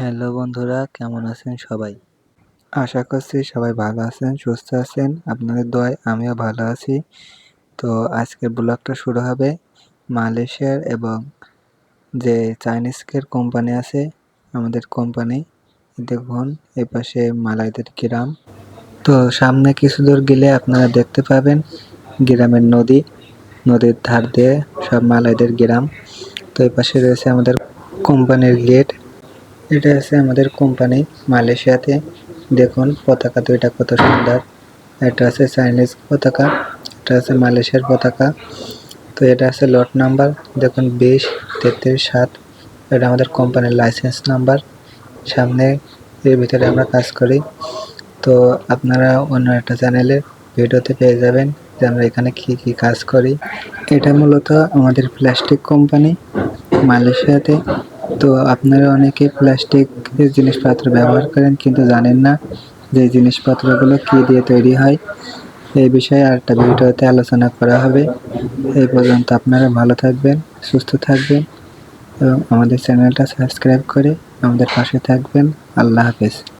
Hello বন্ধুরা, কেমন আছেন সবাই? আশা করছি সবাই ভালো আছেন, সুস্থ আছেন। আপনাদের দোয়ায় আমিও ভালো আছি। তো আজকের ব্লগটা শুরু হবে মালয়েশিয়ার এবং যে চাইনিজকের কোম্পানি আছে, আমাদের কোম্পানি। দেখুন এই পাশে মালাইদের গ্রাম। তো সামনে কিছু দূর গেলে আপনারা দেখতে পাবেন গ্রামের নদী, নদীর ধার দিয়ে সব মালাইদের গ্রাম। তো এই পাশে রয়েছে আমাদের কোম্পানির গেট। এটা আছে আমাদের কোম্পানি মালয়েশিয়াতে। দেখুন পতাকা দুইটা কত সুন্দর। এটা আছে চাইনিজ পতাকা, এটা আছে মালয়েশিয়ার পতাকা। তো এটা আছে লট নাম্বার দেখুন বিশ, তেত্রিশ, সাত। এটা আমাদের কোম্পানির লাইসেন্স নাম্বার সামনে এর ভিতরে আমরা কাজ করি। তো আপনারা অন্য একটা চ্যানেলে ভিডিওতে পেয়ে যাবেন যে আমরা এখানে কি কি কাজ করি। এটা মূলত আমাদের প্লাস্টিক কোম্পানি মালয়েশিয়াতে। তো আপনারা অনেকে প্লাস্টিক জিনিসপত্র ব্যবহার করেন কিন্তু জানেন না যে জিনিসপত্রগুলো কী দিয়ে তৈরি হয়। এই বিষয়ে আরেকটা ভিডিওতে আলোচনা করা হবে। এই পর্যন্ত আপনারা ভালো থাকবেন, সুস্থ থাকবেন এবং আমাদের চ্যানেলটা সাবস্ক্রাইব করে আমাদের পাশে থাকবেন। আল্লাহ হাফেজ।